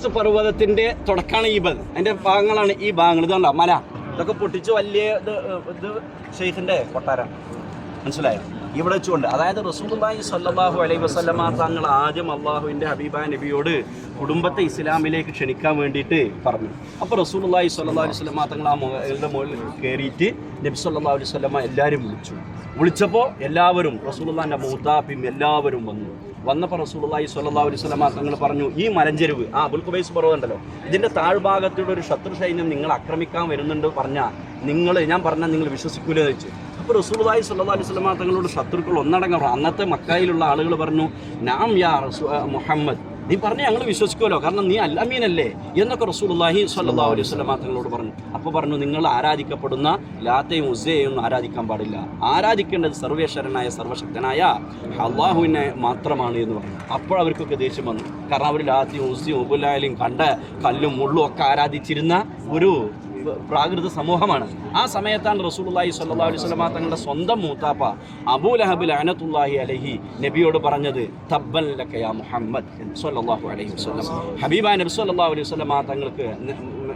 Everest പർവതത്തിന്റെ തുടക്കമാണ് ഈ bad അതിന്റെ ഭാഗങ്ങളാണ് ഈ ഭാഗങ്ങൾ. ഇതുണ്ടോ മല. ഇതൊക്കെ പൊട്ടിച്ച് വലിയ ഇത് ഇത് ഷെയ്ഖിന്റെ കൊട്ടാരാണ് മനസ്സിലായോ? ഇവിടെ വെച്ചുകൊണ്ട്. അതായത് റസൂലുള്ളാഹി സ്വല്ലല്ലാഹു അലൈഹി വസല്ലമ തങ്ങൾ ആദ്യം അള്ളാഹുവിന്റെ ഹബീബ നബിയോട് കുടുംബത്തെ ഇസ്ലാമിലേക്ക് ക്ഷണിക്കാൻ വേണ്ടിയിട്ട് പറഞ്ഞു. അപ്പോൾ റസൂലുള്ളാഹി സ്വല്ലല്ലാഹു അലൈഹി വസല്ലമ തങ്ങൾ ആ മുകളുടെ മുകളിൽ കയറിയിട്ട് നബി സല്ലല്ലാഹു അലൈഹി വസല്ലമ എല്ലാവരും വിളിച്ചു. വിളിച്ചപ്പോൾ എല്ലാവരും റസൂലുള്ളാഹിന്റെ മൂത്താപ്പിയും എല്ലാവരും വന്നു. വന്നപ്പോൾ റസൂലുള്ളാഹി സ്വല്ലല്ലാഹു അലൈഹി വസല്ലമ തങ്ങൾ പറഞ്ഞു ഈ മലഞ്ചെരുവ് ആ പർവതം ഉണ്ടല്ലോ ഇതിന്റെ താഴ്ഭാഗത്തൂടെ ഒരു ശത്രു സൈന്യം നിങ്ങൾ ആക്രമിക്കാൻ വരുന്നുണ്ട് പറഞ്ഞാൽ നിങ്ങൾ ഞാൻ പറഞ്ഞാൽ നിങ്ങൾ വിശ്വസിക്കൂലെന്ന് വെച്ചു. അപ്പോൾ റസൂലുള്ളാഹി സല്ലാ അലൈഹി സ്വലമ തങ്ങളോട് ശത്രുക്കൾ ഒന്നടങ്കം. അന്നത്തെ മക്കായിലുള്ള ആളുകൾ പറഞ്ഞു നാം യാ റസൂ മുഹമ്മദ്. നീ പറഞ്ഞു ഞങ്ങൾ വിശ്വസിക്കുമല്ലോ. കാരണം നീ അല്ലമീനല്ലേ എന്നൊക്കെ റസൂലുള്ളാഹി സല്ലാ അലൈഹി വസല്ലമ തങ്ങളോട് പറഞ്ഞു. അപ്പോൾ പറഞ്ഞു നിങ്ങൾ ആരാധിക്കപ്പെടുന്ന ലാത്തയും ഉസ്സയെയും ഒന്നും ആരാധിക്കാൻ പാടില്ല. ആരാധിക്കേണ്ടത് സർവേശ്വരനായ സർവശക്തനായ അള്ളാഹുവിനെ മാത്രമാണ് എന്ന് പറഞ്ഞു. അപ്പോൾ അവർക്കൊക്കെ ദേഷ്യം വന്നു. കാരണം അവർ ലാത്തയും ഉസ്സയും ഉബുലായാലും കണ്ട കല്ലും മുള്ളും ഒക്കെ ആരാധിച്ചിരുന്ന ഒരു പ്രാകൃത സമൂഹമാണ്. ആ സമയത്താണ് റസൂലുള്ളാഹി സ്വല്ലല്ലാഹു അലൈഹി വസല്ലമ തങ്ങളുടെ സ്വന്തം മൂത്താപ്പ അബൂ ലഹബ് ലഅനത്തുല്ലാഹി അലൈഹി നബിയോട് പറഞ്ഞത് തബ്ബൻ ലക യാ മുഹമ്മദ് സ്വല്ലല്ലാഹു അലൈഹി വസല്ലം. ഹബീബ നബി സ്വല്ലല്ലാഹു അലൈഹി വസല്ലമ തങ്ങൾക്ക്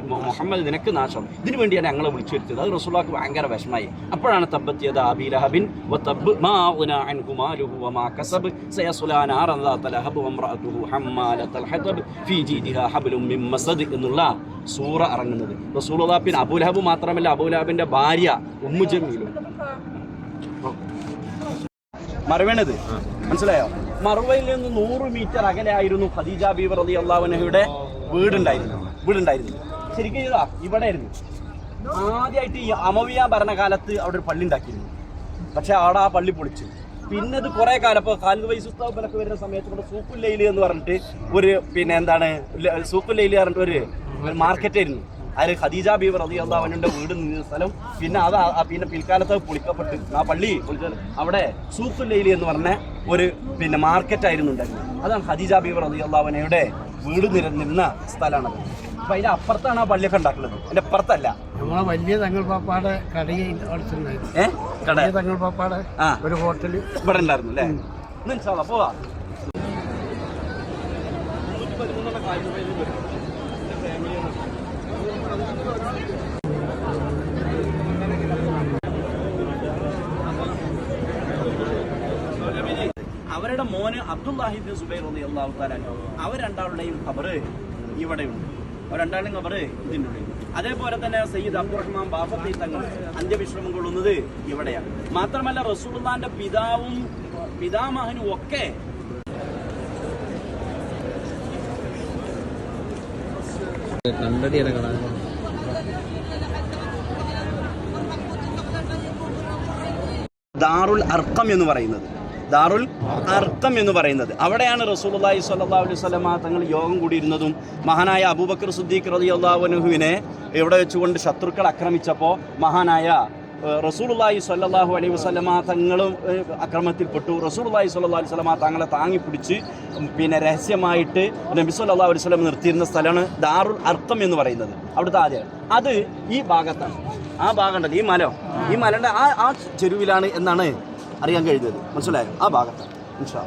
മുഹമ്മദ് നിനക്ക് നാശം. ഇതിനു വേണ്ടിയാണ് ഞങ്ങളെ വിളിച്ചു വരുത്തിയത് അത് റസൂലാക്ക് ഭയങ്കര വിഷമായി. അപ്പോഴാണ് തബ്ബത്തിയത് അബി ലഹബിൻ എന്നുള്ള സൂറ ഇറങ്ങുന്നത്. റസൂലുള്ളാഹി പിന്നെ അബുലഹബ് മാത്രമല്ല അബൂലഹബിന്റെ ഭാര്യ ഉമ്മു ജമീലും. മറവേണത് മനസ്സിലായോ? മറുവയിൽ നിന്ന് നൂറ് മീറ്റർ അകലെയായിരുന്നു ഖദീജ ബീവർ അലി അള്ളാഹുനഹയുടെ വീടുണ്ടായിരുന്നു വീടുണ്ടായിരുന്നു ശരിക്കും ഇതാ ഇവിടെ ആയിരുന്നു ആദ്യമായിട്ട് ഈ അമവിയ ഭരണകാലത്ത് അവിടെ ഒരു പള്ളി ഉണ്ടാക്കിയിരുന്നു. പക്ഷെ അവിടെ ആ പള്ളി പൊളിച്ചു. പിന്നെ അത് കുറേ കാലം ഇപ്പോൾ കാലിദ് വൈസുസ്താബലൊക്കെ വരുന്ന സമയത്ത് ഇവിടെ സൂപ്പുൽ എന്ന് പറഞ്ഞിട്ട് ഒരു പിന്നെ എന്താണ് ലൈലി പറഞ്ഞിട്ട് ഒരു മാർക്കറ്റ് ആയിരുന്നു. അതിൽ ഖദീജ ബീവർ റതി അള്ളാഹുവിന്റെ വീട് നിന്ന സ്ഥലം. പിന്നെ അത് പിന്നെ പിൽക്കാലത്ത് പൊളിക്കപ്പെട്ട് ആ പള്ളി പൊളിച്ചത് അവിടെ ലൈലി എന്ന് പറഞ്ഞ ഒരു പിന്നെ മാർക്കറ്റ് ആയിരുന്നു ഉണ്ടായിരുന്നത്. അതാണ് ഖദീജ ബീവർ റതി അള്ളാഹുവിനയുടെ വീട് നിര നിന്ന സ്ഥലമാണത്. അപ്പം അതിന്റെ അപ്പുറത്താണ് ആ പള്ളിയൊക്കെ ഉണ്ടാക്കുന്നത്. എന്റെ അപ്പുറത്തല്ല. നമ്മളെ വലിയ തങ്ങൾ പാപ്പാടെ കടയിൽ ഏഹ് തങ്ങൾ പാപ്പാടെ ഒരു ഹോട്ടൽ ഇവിടെ ഉണ്ടായിരുന്നു അല്ലേ? ഇന്ന് പോവാ. അവരുടെ മോന് അബ്ദുല്ലാഹിബിൻ സുബൈർ റളിയല്ലാഹു തആല അൻഹു. അവർ രണ്ടാളുടെയും ഖബറ് ഇവിടെയുണ്ട്. അവർ രണ്ടാളുടെയും ഖബറ് ഇതിനുണ്ട്. അതേപോലെ തന്നെ സയ്യിദ് അബ്ദുറഹ്മാൻ ബാഫത്തി തങ്ങൾ അന്ത്യവിശ്രമം കൊള്ളുന്നത് ഇവിടെയാണ്. മാത്രമല്ല റസൂലുള്ളാന്റെ പിതാവും പിതാമഹനും ഒക്കെ കണ്ടടിയുടെ കട ദാറുൽ അർക്കം എന്ന് പറയുന്നത്. ദാറുൽ അർക്കം എന്ന് പറയുന്നത്. അവിടെയാണ് റസൂലുള്ളാഹി സ്വല്ലല്ലാഹു അലൈഹി വസല്ലമ തങ്ങൾ യോഗം കൂടിയിരുന്നതും. മഹാനായ അബൂബക്കർ സുദ്ദീഖ് റളിയല്ലാഹു അൻഹുവിനെ ഇവിടെ വെച്ചുകൊണ്ട് ശത്രുക്കൾ ആക്രമിച്ചപ്പോൾ മഹാനായ റസൂലുള്ളാഹി സ്വല്ലല്ലാഹു അലൈഹി വസല്ലമ തങ്ങളും അക്രമത്തിൽപ്പെട്ടു. റസൂലുള്ളാഹി അലൈഹി വസല്ലമ തങ്ങളെ താങ്ങിപ്പിടിച്ച് പിന്നെ രഹസ്യമായിട്ട് നബി സല്ലല്ലാഹു അലൈഹി വസല്ലം നിർത്തിയിരുന്ന സ്ഥലമാണ് ദാറുൽ അർക്കം എന്ന് പറയുന്നത്. അവിടുത്തെ ആദ്യം. അത് ഈ ഭാഗത്താണ്. ആ ഭാഗം ഈ മലം? ഈ മലയുടെ ആ ആ ചെരുവിലാണ് എന്നാണ് അറിയാൻ കഴിഞ്ഞത് മനസ്സിലായോ? ആ ഭാഗത്താണ്. ഇൻഷാ.